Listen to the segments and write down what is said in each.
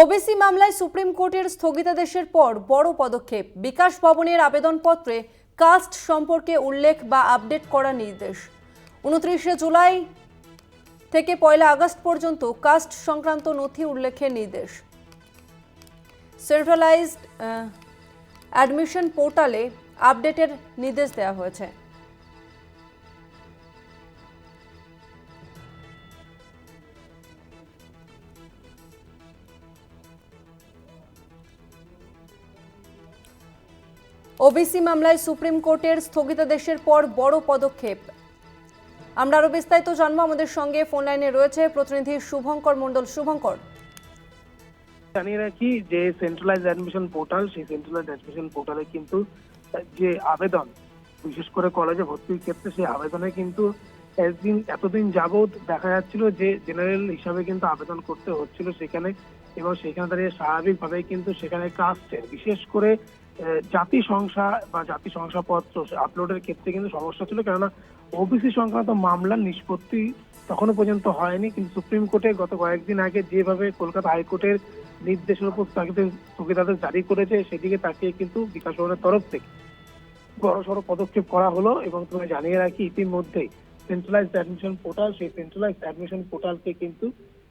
OBC মামলায় supreme কোর্টের স্থগিতাদেশের পর বড় পদক্ষেপ। বিকাশ ভবনের আবেদনপত্রে কাস্ট সম্পর্কে উল্লেখ বা আপডেট করার নির্দেশ। উনত্রিশে জুলাই থেকে পয়লা আগস্ট পর্যন্ত কাস্ট সংক্রান্ত নথি উল্লেখের নির্দেশ। সেন্ট্রালাইজড অ্যাডমিশন পোর্টালে আপডেটের নির্দেশ দেওয়া হয়েছে। ওবিসি মামলায় সুপ্রিম কোর্টের স্থগিতাদেশের পর বড় পদক্ষেপ। আমরা আরও বিস্তারিত জানব আমাদের সঙ্গে। ফোন লাইনে রয়েছে প্রতিনিধি শুভঙ্কর মণ্ডল। শুভঙ্কর। জানিয়ে রাখি যে সেন্ট্রালাইজ অ্যাডমিশন পোর্টাল সেই সেন্ট্রালাইজ অ্যাডমিশন পোর্টালে কিন্তু যে আবেদন, বিশেষ করে কলেজে ভর্তির ক্ষেত্রে সেই আবেদনে কিন্তু একদিন, এতদিন যাবৎ দেখা যাচ্ছিল যে জেনারেল হিসাবে কিন্তু আবেদন করতে হচ্ছিল সেখানে এবং সেখানে দাঁড়িয়ে স্বাভাবিকভাবেই কিন্তু সেখানে কাস্টের বিশেষ করে জাতি সংখ্যা বা জাতি শংসাপত্র আপলোডের ক্ষেত্রে কিন্তু সমস্যা ছিল। কেননা ওবিসি সংক্রান্ত মামলার নিষ্পত্তি তখনো পর্যন্ত হয়নি, কিন্তু সুপ্রিম কোর্টে গত কয়েকদিন আগে যেভাবে কলকাতা হাইকোর্টের নির্দেশের উপর স্থগিতাদেশ জারি করেছে, সেদিকে তাকিয়ে কিন্তু বিকাশ ভবনের তরফ থেকে বড় সড়ো পদক্ষেপ করা হলো এবং তুমি জানিয়ে রাখি, ইতিমধ্যেই সেন্ট্রালাইজ অ্যাডমিশন পোর্টাল সেই সেন্ট্রালাইজ অ্যাডমিশন পোর্টালকে কিন্তু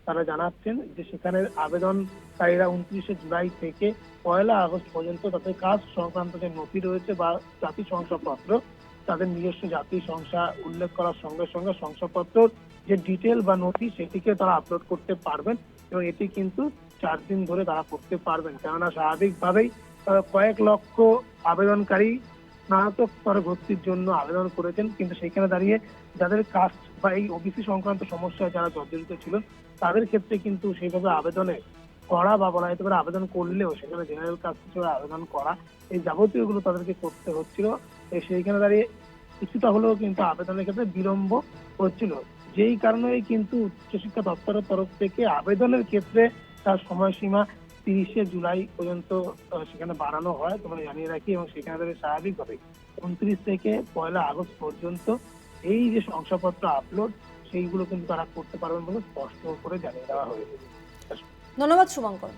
তারা জানাচ্ছেন যে সেখানে আবেদনকারীরা উনত্রিশে জুলাই থেকে পয়লা আগস্ট পর্যন্ত তাদের কাজ সংক্রান্ত যে নথি রয়েছে বা জাতি শংসাপত্র, তাদের নিজস্ব জাতি সংখ্যা উল্লেখ করার সঙ্গে সঙ্গে শংসাপত্র যে ডিটেল বা নথি সেটিকে তারা আপলোড করতে পারবেন এবং এটি কিন্তু চার দিন ধরে তারা করতে পারবেন। কেননা স্বাভাবিকভাবেই কয়েক লক্ষ আবেদনকারী স্নাতক স্তরে ভর্তির জন্য আবেদন করেছেন, কিন্তু সেখানে দাঁড়িয়ে যাদের কাস্ট বা এই ওবিসি সংক্রান্ত সমস্যায় যারা জর্জরিত ছিল তাদের ক্ষেত্রে কিন্তু সেইভাবে আবেদনে করা বা বলা যেতে পারে আবেদন করলেও সেখানে জেনারেল কাস্ট হিসেবে আবেদন করা এই যাবতীয়গুলো তাদেরকে করতে হচ্ছিল। সেইখানে দাঁড়িয়ে কিছুটা হলেও কিন্তু আবেদনের ক্ষেত্রে বিলম্ব হচ্ছিল। যেই কারণে কিন্তু উচ্চশিক্ষা দপ্তরের তরফ থেকে আবেদনের ক্ষেত্রে তার সময়সীমা তিরিশে জুলাই পর্যন্ত সেখানে বাড়ানো হয়, তোমরা জানিয়ে রাখি, এবং সেখানে তাদের স্বাভাবিকভাবে উনত্রিশ থেকে পয়লা আগস্ট পর্যন্ত এই যে শংসাপত্র আপলোড সেইগুলো কিন্তু তারা করতে পারবেন বলে স্পষ্ট করে জানিয়ে দেওয়া হয়েছে। ধন্যবাদ শুভঙ্কর